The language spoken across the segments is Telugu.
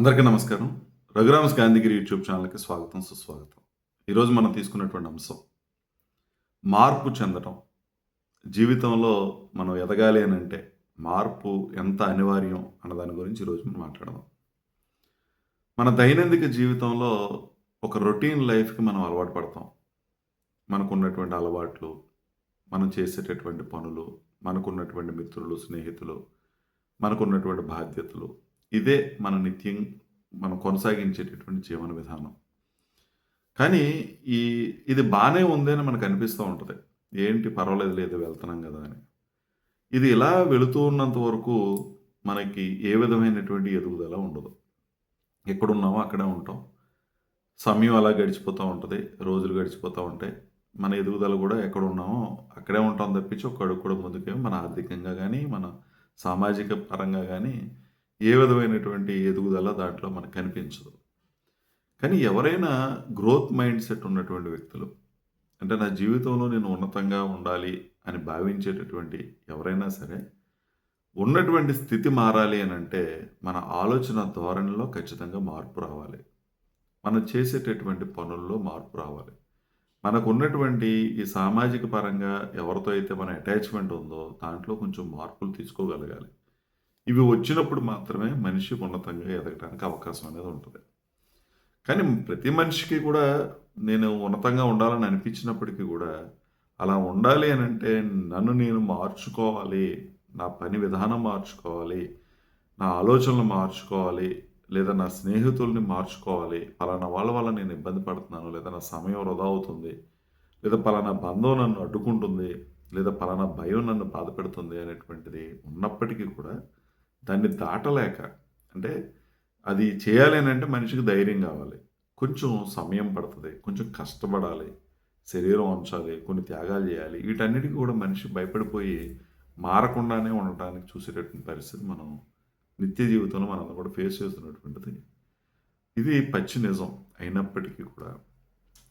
అందరికీ నమస్కారం. రఘురామ్స్ గాంధీగిరి యూట్యూబ్ ఛానల్కి స్వాగతం సుస్వాగతం. ఈరోజు మనం తీసుకున్నటువంటి అంశం మార్పు చెందటం. జీవితంలో మనం ఎదగాలి అని అంటే మార్పు ఎంత అనివార్యం అన్న దాని గురించి ఈరోజు మనం మాట్లాడదాం. మన దైనందిక జీవితంలో ఒక రొటీన్ లైఫ్కి మనం అలవాటు పడతాం. మనకున్నటువంటి అలవాట్లు మనం చేసేటటువంటి పనులు మనకున్నటువంటి మిత్రులు స్నేహితులు మనకున్నటువంటి బాధ్యతలు ఇదే మన నిత్యం మనం కొనసాగించేటటువంటి జీవన విధానం. కానీ ఈ ఇది బాగానే ఉంది అని మనకు అనిపిస్తూ ఉంటుంది. ఏంటి పర్వాలేదు లేదు వెళ్తున్నాం కదా అని. ఇది ఇలా వెళుతూ ఉన్నంత వరకు మనకి ఏ విధమైనటువంటి ఎదుగుదల ఉండదు. ఎక్కడున్నామో అక్కడే ఉంటాం. సమయం అలా గడిచిపోతూ ఉంటుంది రోజులు గడిచిపోతూ ఉంటాయి. మన ఎదుగుదల కూడా ఎక్కడ ఉన్నామో అక్కడే ఉంటాం తప్పించి ఒక అడుగు కూడా ముందుకే మన ఆర్థికంగా కానీ మన సామాజిక పరంగా కానీ ఏ విధమైనటువంటి ఎదుగుదల దాంట్లో మనకు కనిపించదు. కానీ ఎవరైనా గ్రోత్ మైండ్ సెట్ ఉన్నటువంటి వ్యక్తులు అంటే నా జీవితంలో నేను ఉన్నతంగా ఉండాలి అని భావించేటటువంటి ఎవరైనా సరే ఉన్నటువంటి స్థితి మారాలి అని అంటే మన ఆలోచన ధోరణిలో ఖచ్చితంగా మార్పు రావాలి. మనం చేసేటటువంటి పనుల్లో మార్పు రావాలి. మనకు ఉన్నటువంటి ఈ సామాజిక పరంగా ఎవరితో అయితే మన అటాచ్మెంట్ ఉందో దాంట్లో కొంచెం మార్పులు తీసుకోగలగాలి. ఇవి వచ్చినప్పుడు మాత్రమే మనిషి ఉన్నతంగా ఎదగడానికి అవకాశం అనేది ఉంటుంది. కానీ ప్రతి మనిషికి కూడా నేను ఉన్నతంగా ఉండాలని అనిపించినప్పటికీ కూడా అలా ఉండాలి అని అంటే నన్ను నేను మార్చుకోవాలి నా పని విధానం మార్చుకోవాలి నా ఆలోచనలు మార్చుకోవాలి లేదా నా స్నేహితుల్ని మార్చుకోవాలి పలానా వాళ్ళ వల్ల నేను ఇబ్బంది పడుతున్నాను లేదా నా సమయం వృధా అవుతుంది లేదా పలానా బంధం నన్ను అడ్డుకుంటుంది లేదా పలానా భయం నన్ను బాధపెడుతుంది అనేటువంటిది ఉన్నప్పటికీ కూడా దాన్ని దాటలేక అంటే అది చేయాలి అని అంటే మనిషికి ధైర్యం కావాలి. కొంచెం సమయం పడుతుంది కొంచెం కష్టపడాలి శరీరం ఉంచాలి కొన్ని త్యాగాలు చేయాలి. వీటన్నిటికీ కూడా మనిషి భయపడిపోయి మారకుండానే ఉండటానికి చూసేటటువంటి పరిస్థితి మనం నిత్య జీవితంలో మనం కూడా ఫేస్ చేస్తున్నటువంటిది. ఇది పచ్చి నిజం అయినప్పటికీ కూడా.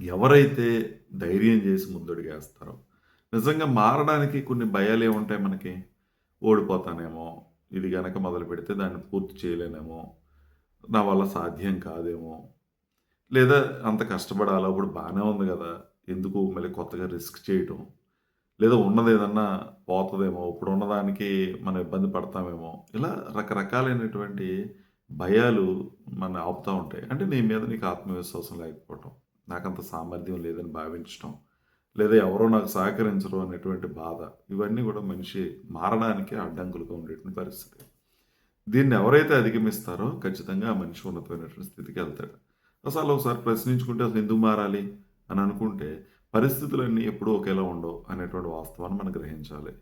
ఎవరైతే ధైర్యం చేసి ముందడుగేస్తారో నిజంగా మారడానికి కొన్ని భయాలు ఏముంటాయి మనకి? ఓడిపోతానేమో ఇది గనక మొదలు పెడితే దాన్ని పూర్తి చేయలేనేమో నా వల్ల సాధ్యం కాదేమో. లేదా అంత కష్టపడాలా? ఇప్పుడు బాగానే ఉంది కదా. ఎందుకు మళ్ళీ కొత్తగా రిస్క్ చేయటం? లేదా ఉన్నది ఏదన్నా పోతుందేమో? ఇప్పుడు ఉన్నదానికి మనం ఇబ్బంది పడతామేమో? ఇలా రకరకాలైనటువంటి భయాలు మన ఆపుతూ ఉంటాయి. అంటే నీ మీద నీకు ఆత్మవిశ్వాసం లేకపోవటం నాకంత సామర్థ్యం లేదని భావించటం. లేదా ఎవరో నాకు సహకరించరు అనేటువంటి బాధ ఇవన్నీ కూడా మనిషి మారడానికి అడ్డంకులుగా ఉండేటువంటి పరిస్థితి. దీన్ని ఎవరైతే అధిగమిస్తారో ఖచ్చితంగా ఆ మనిషి ఉన్నతమైనటువంటి స్థితికి వెళ్తాడు. అసలు ఒకసారి ప్రశ్నించుకుంటే అసలు ఎందుకు మారాలి అని అనుకుంటే పరిస్థితులన్నీ ఎప్పుడూ ఒకేలా ఉండవు అనేటువంటి వాస్తవాన్ని మనం గ్రహించాలి.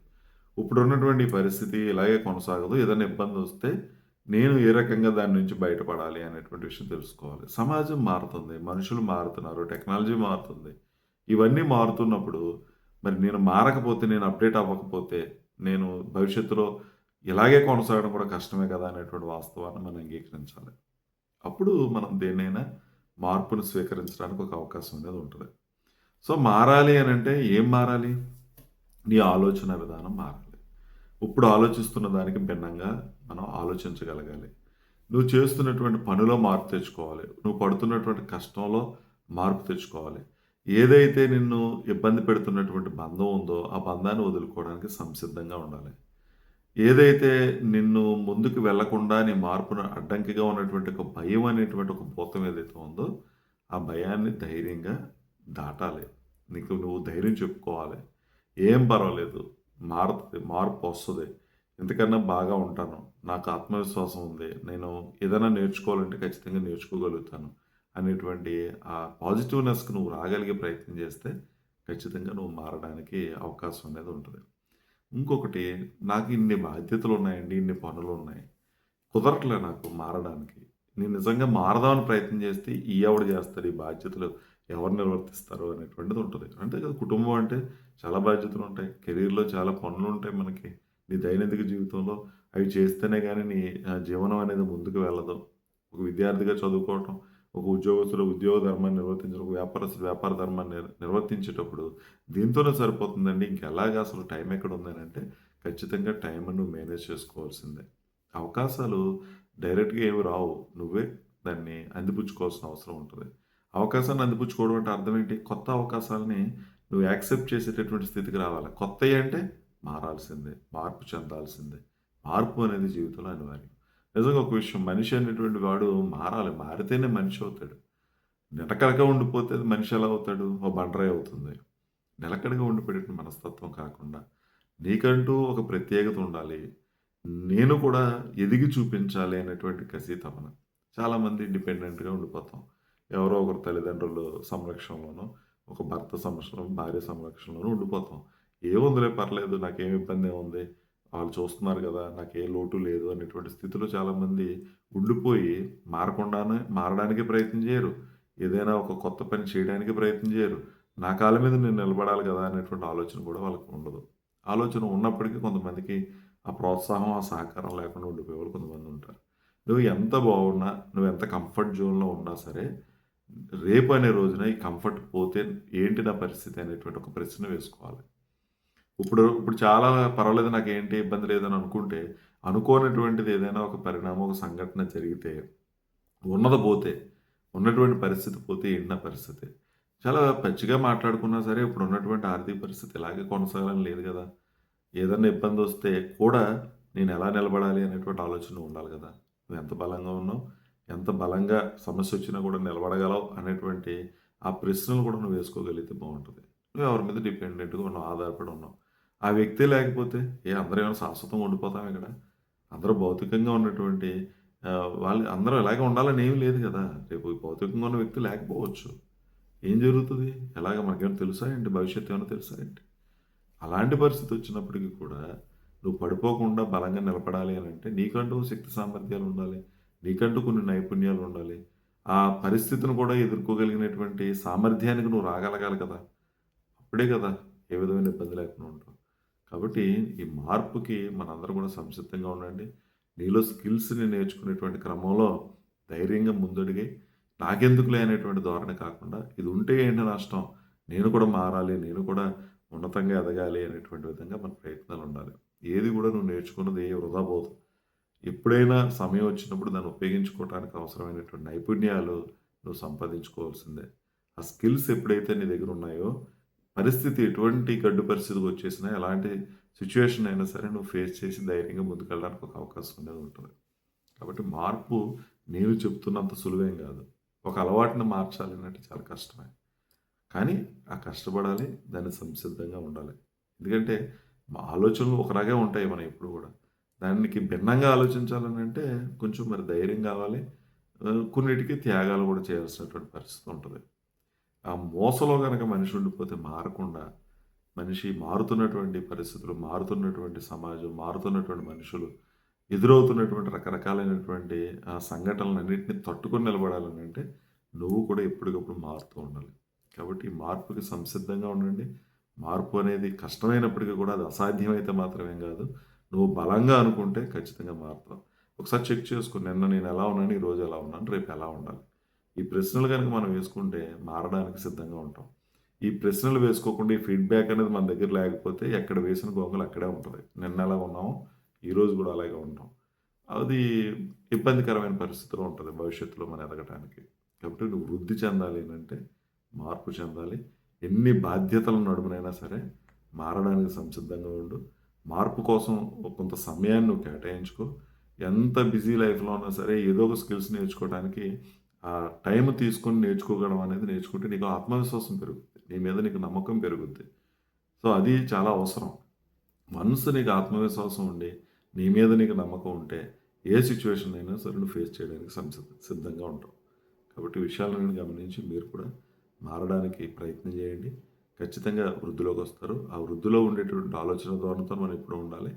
ఇప్పుడు ఉన్నటువంటి పరిస్థితి ఇలాగే కొనసాగదు ఏదైనా ఇబ్బంది వస్తే నేను ఏ రకంగా దాని నుంచి బయటపడాలి అనేటువంటి విషయం తెలుసుకోవాలి. సమాజం మారుతుంది మనుషులు మారుతున్నారు టెక్నాలజీ మారుతుంది. ఇవన్నీ మారుతున్నప్పుడు మరి నేను మారకపోతే నేను అప్డేట్ అవ్వకపోతే నేను భవిష్యత్తులో ఇలాగే కొనసాగడం కూడా కష్టమే కదా అనేటువంటి వాస్తవాన్ని మనం అంగీకరించాలి. అప్పుడు మనం దేన్నైనా మార్పును స్వీకరించడానికి ఒక అవకాశం అనేది ఉంటుంది. సో మారాలి అని అంటే ఏం మారాలి? నీ ఆలోచన విధానం మారాలి. ఇప్పుడు ఆలోచిస్తున్న దానికి భిన్నంగా మనం ఆలోచించగలగాలి. నువ్వు చేస్తున్నటువంటి పనిలో మార్పు తెచ్చుకోవాలి. నువ్వు పడుతున్నటువంటి కష్టంలో మార్పు తెచ్చుకోవాలి. ఏదైతే నిన్ను ఇబ్బంది పెడుతున్నటువంటి బంధం ఉందో ఆ బంధాన్ని వదులుకోవడానికి సంసిద్ధంగా ఉండాలి. ఏదైతే నిన్ను ముందుకు వెళ్ళకుండా నీ మార్పును అడ్డంకిగా ఉన్నటువంటి ఒక భయం అనేటువంటి ఒక భూతం ఏదైతే ఉందో ఆ భయాన్ని ధైర్యంగా దాటాలి. నీకు నువ్వు ధైర్యం చెప్పుకోవాలి. ఏం పర్వాలేదు. మారుతుంది మార్పు వస్తుంది. ఎందుకన్నా బాగా ఉంటాను. నాకు ఆత్మవిశ్వాసం ఉంది. నేను ఏదైనా నేర్చుకోవాలంటే ఖచ్చితంగా నేర్చుకోగలుగుతాను. అనేటువంటి ఆ పాజిటివ్నెస్కి నువ్వు రాగలిగే ప్రయత్నం చేస్తే ఖచ్చితంగా నువ్వు మారడానికి అవకాశం అనేది ఉంటుంది. ఇంకొకటి నాకు ఇన్ని బాధ్యతలు ఉన్నాయండి ఇన్ని పనులు ఉన్నాయి. కుదరట్లే నాకు మారడానికి. నేను నిజంగా మారదామని ప్రయత్నం చేస్తే ఈ ఎవడు చేస్తారు ఈ బాధ్యతలు ఎవరు నిర్వర్తిస్తారు అనేటువంటిది ఉంటుంది. అంతే కదా కుటుంబం అంటే చాలా బాధ్యతలు ఉంటాయి. కెరీర్లో చాలా పనులు ఉంటాయి మనకి. నీ దైనందిక జీవితంలో అవి చేస్తేనే కానీ నీ జీవనం అనేది ముందుకు వెళ్ళదు. ఒక విద్యార్థిగా చదువుకోవటం ఒక ఉద్యోగస్తుడు ఉద్యోగ ధర్మాన్ని నిర్వర్తించడం ఒక వ్యాపారస్తుడు వ్యాపార ధర్మాన్ని నిర్వర్తించేటప్పుడు దీంతోనే సరిపోతుందండి ఇంకెలాగా అసలు టైం ఎక్కడ ఉందని అంటే ఖచ్చితంగా టైం నువ్వు మేనేజ్ చేసుకోవాల్సిందే అవకాశాలు డైరెక్ట్‌గా ఏమి రావు. నువ్వే దాన్ని అందిపుచ్చుకోవాల్సిన అవసరం ఉంటుంది అవకాశాన్ని అందిపుచ్చుకోవడం అంటే అర్థం ఏంటి? కొత్త అవకాశాలని నువ్వు యాక్సెప్ట్ చేసేటటువంటి స్థితికి రావాలి. కొత్తయి అంటే మారాల్సిందే. మార్పు చెందాల్సిందే. మార్పు అనేది జీవితంలో అనివార్యం. నిజంగా ఒక విషయం మనిషి అనేటువంటి వాడు మారాలి. మారితేనే మనిషి అవుతాడు. నిలకడగా ఉండిపోతే మనిషి ఎలా అవుతాడు? ఓ బండరాయి అవుతుంది. నిలకడగా ఉండిపోయేటువంటి మనస్తత్వం కాకుండా నీకంటూ ఒక ప్రత్యేకత ఉండాలి. నేను కూడా ఎదిగి చూపించాలి అనేటువంటి కసి తపన. చాలామంది ఇండిపెండెంట్‌గా ఉండిపోతాం. ఎవరో ఒకరు తల్లిదండ్రులు సంరక్షణలోనో, ఒక భర్త సంరక్షణ, భార్య సంరక్షణలోనూ ఉండిపోతాం. ఏముందిలే పర్లేదు నాకేం ఇబ్బంది ఉంది వాళ్ళు చూస్తున్నారు కదా నాకు ఏ లోటు లేదు అనేటువంటి స్థితిలో చాలామంది ఉండిపోయి మారకుండానే మారడానికి ప్రయత్నం చేయరు. ఏదైనా ఒక కొత్త పని చేయడానికి ప్రయత్నం చేయరు. నా కాళ్ళ మీద నేను నిలబడాలి కదా అనేటువంటి ఆలోచన కూడా వాళ్ళకి ఉండదు. ఆలోచన ఉన్నప్పటికీ కొంతమందికి ఆ ప్రోత్సాహం, ఆ సహకారం లేకుండా ఉండిపోయేవాళ్ళు కొంతమంది ఉంటారు. నువ్వు ఎంత బాగున్నా, నువ్వు ఎంత కంఫర్ట్ జోన్‌లో ఉన్నా సరే, రేపు అనే రోజున ఈ కంఫర్ట్ పోతే ఏంటి నా పరిస్థితి అనేటువంటి ఒక ప్రశ్న వేసుకోవాలి. ఇప్పుడు ఇప్పుడు చాలా పర్వాలేదు నాకు ఏంటి ఇబ్బంది లేదని అనుకుంటే, అనుకోనటువంటిది ఏదైనా ఒక పరిణామం, ఒక సంఘటన జరిగితే, ఉన్నది పోతే, ఉన్నటువంటి పరిస్థితి పోతే ఏంటి పరిస్థితి? చాలా పచ్చిగా మాట్లాడుకున్నా సరే ఇప్పుడు ఉన్నటువంటి ఆర్థిక పరిస్థితి ఇలాగే కొనసాగాలని లేదు గదా! ఏదన్నా ఇబ్బందొస్తే కూడా నేను ఎలా నిలబడాలి అనేటువంటి ఆలోచన ఉండాలి కదా నువ్వు ఎంత బలంగా ఉన్నావు, ఎంత బలంగా సమస్య వచ్చినా కూడా నిలబడగలవు అనేటువంటి ఆ ప్రశ్నలు కూడా నువ్వు వేసుకోగలిగితే బాగుంటుంది నువ్వు ఎవరి మీద డిపెండెంట్‌గా ఉన్నావు, ఆధారపడి ఉన్నావు. ఆ వ్యక్తి లేకపోతే ఏ అందరం ఏమైనా శాశ్వతం ఉండిపోతాం ఇక్కడ? అందరూ భౌతికంగా ఉన్నటువంటి వాళ్ళు అందరూ ఇలాగే ఉండాలని ఏమి లేదు కదా రేపు భౌతికంగా ఉన్న వ్యక్తి లేకపోవచ్చు. ఏం జరుగుతుంది ఎలాగ మనకేమైనా తెలుసా ఏంటి? భవిష్యత్తు ఏమైనా తెలుసా ఏంటి? అలాంటి పరిస్థితి వచ్చినప్పటికీ కూడా నువ్వు పడిపోకుండా బలంగా నిలబడాలి అని అంటే నీకంటూ శక్తి సామర్థ్యాలు ఉండాలి. నీకంటూ కొన్ని నైపుణ్యాలు ఉండాలి. ఆ పరిస్థితిని కూడా ఎదుర్కోగలిగినటువంటి సామర్థ్యానికి నువ్వు రాగలగాలి కదా! అప్పుడే కదా ఏ విధమైన ఇబ్బంది లేకుండా ఉంటావు. కాబట్టి ఈ మార్పుకి మనందరం కూడా సంసిద్ధంగా ఉండండి. నీలో స్కిల్స్‌ని నేర్చుకునేటువంటి క్రమంలో ధైర్యంగా ముందడిగి నాకెందుకులే అనేటువంటి ధోరణి కాకుండా ఇది ఉంటే ఏంటి నష్టం? నేను కూడా మారాలి. నేను కూడా ఉన్నతంగా ఎదగాలి అనేటువంటి విధంగా మన ప్రయత్నాలు ఉండాలి. ఏది కూడా నువ్వు నేర్చుకున్నది వృధా పోదు. ఎప్పుడైనా సమయం వచ్చినప్పుడు దాన్ని ఉపయోగించుకోవటానికి అవసరమైనటువంటి నైపుణ్యాలు నువ్వు సంపాదించుకోవాల్సిందే. ఆ స్కిల్స్ ఎప్పుడైతే నీ దగ్గర ఉన్నాయో పరిస్థితి ఎటువంటి గడ్డు పరిస్థితికి వచ్చేసినా ఎలాంటి సిచ్యువేషన్ అయినా సరే నువ్వు ఫేస్ చేసి ధైర్యంగా ముందుకెళ్ళడానికి ఒక అవకాశం అనేది ఉంటుంది కాబట్టి మార్పు నేను చెప్తున్నంత సులువేం కాదు ఒక అలవాటుని మార్చాలి అంటే చాలా కష్టమే. కానీ ఆ కష్టపడాలి. దాన్ని సంసిద్ధంగా ఉండాలి. ఎందుకంటే మా ఆలోచనలు ఒకలాగే ఉంటాయి మనం ఎప్పుడు కూడా దానికి భిన్నంగా ఆలోచించాలనంటే కొంచెం మరి ధైర్యం కావాలి కొన్నిటికి త్యాగాలు కూడా చేయాల్సినటువంటి పరిస్థితి ఉంటుంది ఆ మోసలో కనుక మనిషి ఉండిపోతే మారకుండా, మనిషి మారుతున్నటువంటి పరిస్థితులు, మారుతున్నటువంటి సమాజం, మారుతున్నటువంటి మనుషులు, ఎదురవుతున్నటువంటి రకరకాలైనటువంటి ఆ సంఘటనలన్నిటిని తట్టుకొని నిలబడాలనంటే నువ్వు కూడా ఎప్పటికప్పుడు మారుతూ ఉండాలి. కాబట్టి మార్పుకి సంసిద్ధంగా ఉండండి. మార్పు అనేది కష్టమైనప్పటికీ కూడా అది అసాధ్యమైతే మాత్రమేం కాదు నువ్వు బలంగా అనుకుంటే ఖచ్చితంగా మారుతావు. ఒకసారి చెక్ చేసుకో. నిన్న నేను ఎలా ఉన్నాను, ఈరోజు ఎలా ఉన్నాను, రేపు ఎలా ఉండాలి. ఈ ప్రశ్నలు కనుక మనం వేసుకుంటే మారడానికి సిద్ధంగా ఉంటాం. ఈ ప్రశ్నలు వేసుకోకుండా ఈ ఫీడ్‌బ్యాక్ అనేది మన దగ్గర లేకపోతే ఎక్కడ వేసిన గోకలు అక్కడే ఉంటుంది నిన్న ఎలా ఉన్నామో ఈరోజు కూడా అలాగే ఉంటాం. అది ఇబ్బందికరమైన పరిస్థితిలో ఉంటుంది భవిష్యత్తులో మనం ఎదగటానికి. కాబట్టి నువ్వు వృద్ధి చెందాలి అంటే మార్పు చెందాలి. ఎన్ని బాధ్యతల నడుమనైనా సరే మారడానికి సంసిద్ధంగా ఉండు. మార్పు కోసం కొంత సమయాన్ని నువ్వు కేటాయించుకో. ఎంత బిజీ లైఫ్‌లో ఉన్నా సరే ఏదో ఒక స్కిల్స్ నేర్చుకోవడానికి ఆ టైం తీసుకొని నేర్చుకోగలం అనేది నేర్చుకుంటే నీకు ఆత్మవిశ్వాసం పెరుగుద్ది. నీ మీద నీకు నమ్మకం పెరుగుద్ది. సో, అది చాలా అవసరం. మనసు నీకు ఆత్మవిశ్వాసం ఉండి, నీ మీద నీకు నమ్మకం ఉంటే ఏ సిచ్యువేషన్ అయినా సరే నువ్వు ఫేస్ చేయడానికి సిద్ధంగా ఉంటావు. కాబట్టి విషయాలను గమనించి మీరు కూడా మారడానికి ప్రయత్నం చేయండి. ఖచ్చితంగా వృద్ధిలోకి వస్తారు ఆ వృద్ధిలో ఉండేటువంటి ఆలోచన ధోరణితో మనం ఎప్పుడూ ఉండాలి.